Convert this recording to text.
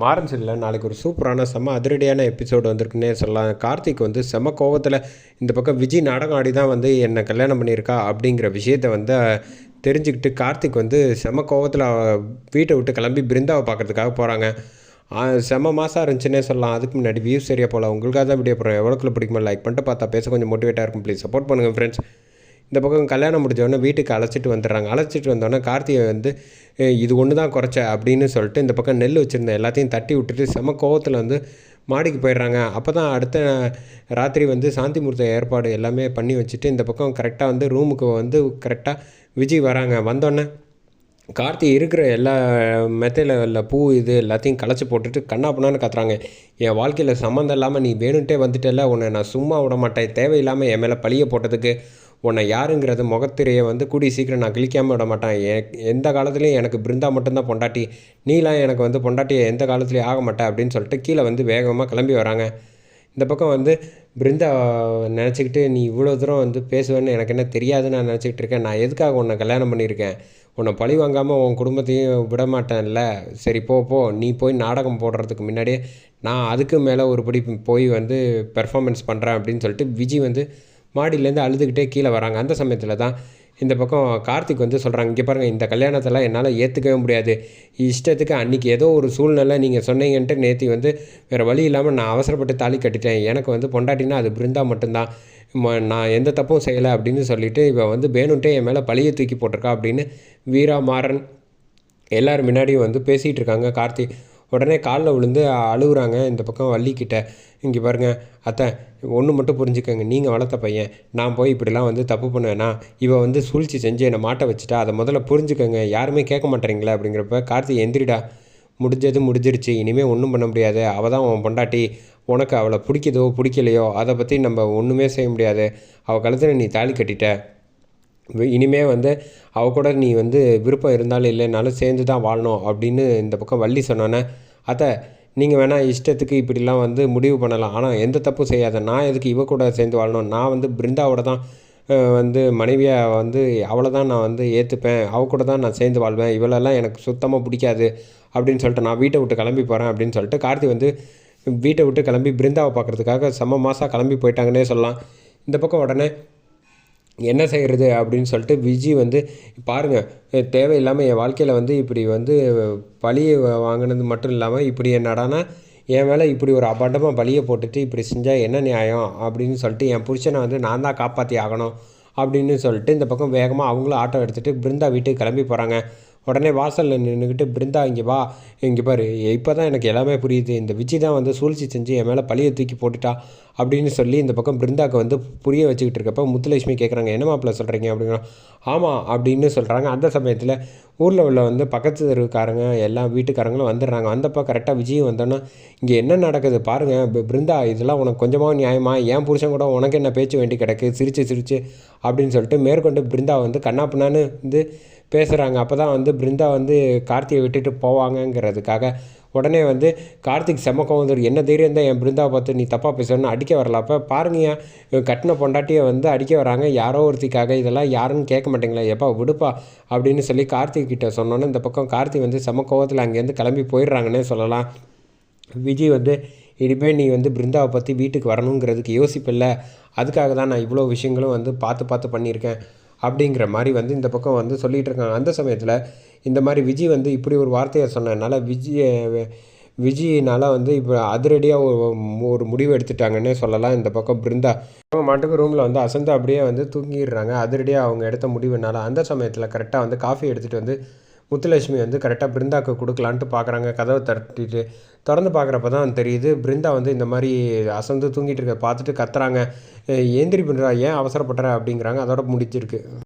மாறன் நாளைக்கு ஒரு சூப்பரான செம்ம அதிரடியான எபிசோடு வந்திருக்குன்னே சொல்லலாம். கார்த்திக் வந்து செம்ம கோவத்தில் இந்த பக்கம் விஜய் நாடகம் ஆடி தான் வந்து என்னை கல்யாணம் பண்ணியிருக்கா அப்படிங்கிற விஷயத்த வந்து தெரிஞ்சுக்கிட்டு கார்த்திக் வந்து செம கோவத்தில் வீட்டை விட்டு கிளம்பி பிருந்தாவை பார்க்கறதுக்காக போகிறாங்க செம்ம மாதம் இருந்துச்சுன்னே சொல்லலாம். அதுக்கு முன்னாடி வியூஸ் சரியாக போகலாம் உங்களுக்காக தான் வீடியோ போகிறோம் எவ்வளோக்குள்ள பிடிக்குமா லைக் பண்ணிட்டு பார்த்தா பேச கொஞ்சம் மோட்டிவேட்டாக இருக்கும். ப்ளீஸ் சப்போர்ட் பண்ணுங்கள் ஃப்ரெண்ட்ஸ் இந்த பக்கம் கல்யாணம் முடிஞ்சவொடனே வீட்டுக்கு அழைச்சிட்டு வந்துடுறாங்க. அழைச்சிட்டு வந்தோடனே கார்த்திகை வந்து இது ஒன்று தான் குறைச்ச அப்படின்னு சொல்லிட்டு இந்த பக்கம் நெல் வச்சுருந்த எல்லாத்தையும் தட்டி விட்டுட்டு செம கோவத்தில் வந்து மாடிக்கு போயிடுறாங்க. அப்போ தான் அடுத்த ராத்திரி வந்து சாந்தி முகூர்த்த ஏற்பாடு எல்லாமே பண்ணி வச்சுட்டு இந்த பக்கம் கரெக்டாக வந்து ரூமுக்கு வந்து கரெக்டாக விஜய் வராங்க. வந்தோடனே கார்த்தி இருக்கிற எல்லா மெத்தையில் பூ இது எல்லாத்தையும் களைச்சி போட்டுட்டு கண்ணா பண்ணான்னு கத்துறாங்க. என் வாழ்க்கையில் சம்மந்தம் இல்லாமல் நீ வேணுன்ட்டே வந்துட்டல உன்னை நான் சும்மா விட மாட்டேன். தேவையில்லாமல் என் மேலே பழிய போட்டதுக்கு உன்னை யாருங்கிறது முகத்திரையை வந்து கூடி சீக்கிரம் நான் கிழிக்காமல் விட மாட்டேன். எந்த காலத்துலேயும் எனக்கு பிருந்தா மட்டும்தான் பொண்டாட்டி. நீலாம் எனக்கு வந்து பொண்டாட்டி எந்த காலத்துலேயும் ஆக மாட்டேன் அப்படின்னு சொல்லிட்டு கீழே வந்து வேகமாக கிளம்பி வராங்க. இந்த பக்கம் வந்து பிருந்தா நினச்சிக்கிட்டு நீ இவ்வளோ தூரம் வந்து பேசுவேன்னு எனக்கு என்ன தெரியாதுன்னு நான் நினச்சிக்கிட்டு இருக்கேன். நான் எதுக்காக உன்னை கல்யாணம் பண்ணியிருக்கேன்? உன்னை பழி வாங்காமல் உன் குடும்பத்தையும் விட மாட்டேன்ல. சரி போ போ. நீ போய் நாடகம் போடுறதுக்கு முன்னாடியே நான் அதுக்கு மேலே ஒரு படி போய் வந்து பெர்ஃபார்மன்ஸ் பண்ணுறேன் அப்படின்னு சொல்லிட்டு விஜய் வந்து மாடியிலேருந்து அழுதுகிட்டே கீழே வராங்க. அந்த சமயத்தில் தான் இந்த பக்கம் கார்த்திக் வந்து சொல்கிறாங்க இங்கே பாருங்கள் இந்த கல்யாணத்தெல்லாம் என்னால் ஏற்றுக்கவே முடியாது. இஷ்டத்துக்கு அன்றைக்கி ஏதோ ஒரு சூழ்நிலை நீங்கள் சொன்னீங்கன்ட்டு நேத்தி வந்து வேறு வழி இல்லாமல் நான் அவசரப்பட்டு தாலி கட்டிட்டேன். எனக்கு வந்து பொண்டாட்டினா அது பிருந்தா மட்டும்தான். நான் எந்த தப்பும் செய்யலை அப்படின்னு சொல்லிவிட்டு இவன் வந்து வேணுன்ட்டே என் மேலே பழியை தூக்கி போட்டிருக்கா அப்படின்னு வீரா மாறன் எல்லோரும் முன்னாடியும் வந்து பேசிகிட்டு இருக்காங்க. கார்த்திக் உடனே காலில் விழுந்து அழுகுறாங்க இந்த பக்கம் வள்ளிக்கிட்ட. இங்கே பாருங்கள் அத்தை ஒன்று மட்டும் புரிஞ்சுக்கோங்க. நீங்கள் வளர்த்த பையன் நான் போய் இப்படிலாம் வந்து தப்பு பண்ணுவேன்னா இவ வந்து சூழ்ச்சி செஞ்சு என்னை மாட்ட வச்சுட்டா அதை முதல்ல புரிஞ்சுக்கோங்க. யாருமே கேட்க மாட்டேறீங்களா அப்படிங்கிறப்ப கார்த்தி எந்திரிடா. முடிஞ்சது முடிஞ்சிருச்சு இனிமேல் ஒன்றும் பண்ண முடியாது. அவள் தான் உன் பொண்டாட்டி. உனக்கு அவளை பிடிக்குதோ பிடிக்கலையோ அதை பற்றி நம்ம ஒன்றுமே செய்ய முடியாது. அவள் கழுத்தில் நீ தாலி கட்டிட்ட. இனிமே வந்து அவ கூட நீ வந்து விருப்பம் இருந்தாலும் இல்லைனாலும் சேர்ந்து தான் வாழணும் அப்படின்னு இந்த பக்கம் வள்ளி சொன்னோன்னே அத்தை நீங்கள் வேணால் இஷ்டத்துக்கு இப்படிலாம் வந்து முடிவு பண்ணலாம். ஆனால் எந்த தப்பும் செய்யாத. நான் எதுக்கு இவ கூட சேர்ந்து வாழணும்? நான் வந்து பிருந்தாவோட தான் வந்து மனைவியாக வந்து அவளை தான் நான் வந்து ஏற்றுப்பேன் அவ கூட தான் நான் சேர்ந்து வாழ்வேன். இவளெல்லாம் எனக்கு சுத்தமாக பிடிக்காது அப்படின்னு சொல்லிட்டு நான் வீட்டை விட்டு கிளம்பி போகிறேன் அப்படின்னு சொல்லிட்டு கார்த்தி வந்து வீட்டை விட்டு கிளம்பி பிருந்தாவை பார்க்குறதுக்காக செம்ம மாதம் கிளம்பி போயிட்டாங்கன்னே சொல்லலாம். இந்த பக்கம் உடனே என்ன செய்கிறது அப்படின்னு சொல்லிட்டு விஜி வந்து பாருங்கள் தேவையில்லாமல் என் வாழ்க்கையில் வந்து இப்படி வந்து பழியை வாங்கினது மட்டும் இல்லாமல் இப்படி என்னடானா என் மேலே இப்படி ஒரு அபாண்டமாக பலியை போட்டுட்டு இப்படி செஞ்சால் என்ன நியாயம் அப்படின்னு சொல்லிட்டு என் புருஷனை வந்து நான் தான் காப்பாற்றி ஆகணும் அப்படின்னு சொல்லிட்டு இந்த பக்கம் வேகமாக அவங்களும் ஆட்டோ எடுத்துகிட்டு பிருந்தா வீட்டுக்கு கிளம்பி போகிறாங்க உடனே வாசலில் நின்றுக்கிட்டு பிருந்தா இங்கே வா. இங்கே பாரு இப்போ தான் எனக்கு எல்லாமே புரியுது. இந்த விஜய் தான் வந்து சூழ்ச்சி செஞ்சு என் மேலே பழியை தூக்கி போட்டுட்டா அப்படின்னு சொல்லி இந்த பக்கம் பிருந்தாக்கு வந்து புரிய வச்சுக்கிட்டு இருக்கப்ப முத்துலட்சுமி கேட்குறாங்க என்ன மாப்பிள்ள சொல்கிறீங்க அப்படிங்கிற ஆமாம் அப்படின்னு சொல்கிறாங்க அந்த சமயத்தில் ஊரில் உள்ள வந்து பக்கத்து தெருவுக்காரங்க எல்லா வீட்டுக்காரங்களும் வந்துடுறாங்க. வந்தப்போ கரெக்டாக விஜய் வந்தோன்னே இங்கே என்ன நடக்குது பாருங்கள் பிருந்தா இதெல்லாம் உனக்கு கொஞ்சமாக நியாயமா? என் புருஷன் கூட உனக்கு என்ன பேச்சு வேண்டி கிடக்கு? சிரிச்சு சிரிச்சு அப்படின்னு சொல்லிட்டு மேற்கொண்டு பிருந்தா வந்து கண்ணா பின்னான்னு வந்து பேசுகிறாங்க அப்போ தான் வந்து பிருந்தா வந்து கார்த்தியை விட்டுட்டு போவாங்கங்கிறதுக்காக உடனே வந்து கார்த்திக் செம்ம கோவம் என்ன தைரியம் தான் என் பிருந்தாவை பார்த்து நீ தப்பாக பேசணும்னு அடிக்க வரல. அப்போ பாருங்கய்யா இவன் கட்டின பொண்டாட்டியை வந்து அடிக்க வராங்க. யாரோ ஒருத்திக்காக இதெல்லாம் யாருன்னு கேட்க மாட்டேங்களா? எப்பா விடுப்பா அப்படின்னு சொல்லி கார்த்திக் கிட்ட சொன்னோன்னே இந்த பக்கம் கார்த்திக் வந்து செம கோவத்தில் அங்கேருந்து கிளம்பி போயிடுறாங்கன்னே சொல்லலாம். விஜய் வந்து இனிமேல் நீ வந்து பிருந்தாவை பற்றி வீட்டுக்கு வரணுங்கிறதுக்கு யோசிப்பில்ல. அதுக்காக தான் நான் இவ்வளோ விஷயங்களும் வந்து பார்த்து பார்த்து பண்ணியிருக்கேன். அப்படிங்கிற மாதிரி வந்து இந்த பக்கம் வந்து சொல்லிகிட்டு இருக்காங்க. அந்த சமயத்தில் இந்த மாதிரி விஜய் வந்து இப்படி ஒரு வார்த்தையை சொன்னதுனால விஜய் விஜயினால் வந்து இப்போ அதிரடியாக ஒரு ஒரு முடிவு எடுத்துட்டாங்கன்னே சொல்லலாம். இந்த பக்கம் பிருந்தா அவங்க மாட்டுக்கு ரூமில் வந்து அசந்து அப்படியே வந்து தூங்கிடுறாங்க. அதிரடியாக அவங்க எடுத்த முடிவுனால அந்த சமயத்தில் கரெக்டாக வந்து காஃபி எடுத்துகிட்டு வந்து முத்துலட்சுமி வந்து கரெக்டாக பிருந்தாவுக்கு கொடுக்கலான்ட்டு பார்க்குறாங்க கதவை தட்டிட்டு திறந்து பார்க்குறப்ப தான் தெரியுது பிருந்தா வந்து இந்த மாதிரி அசந்து தூங்கிட்டு இருக்க பார்த்துட்டு கத்துறாங்க. ஏந்திரி பிருந்தா ஏன் அவசரப்படுற அப்படிங்கிறாங்க. அதோட முடிச்சிருக்கு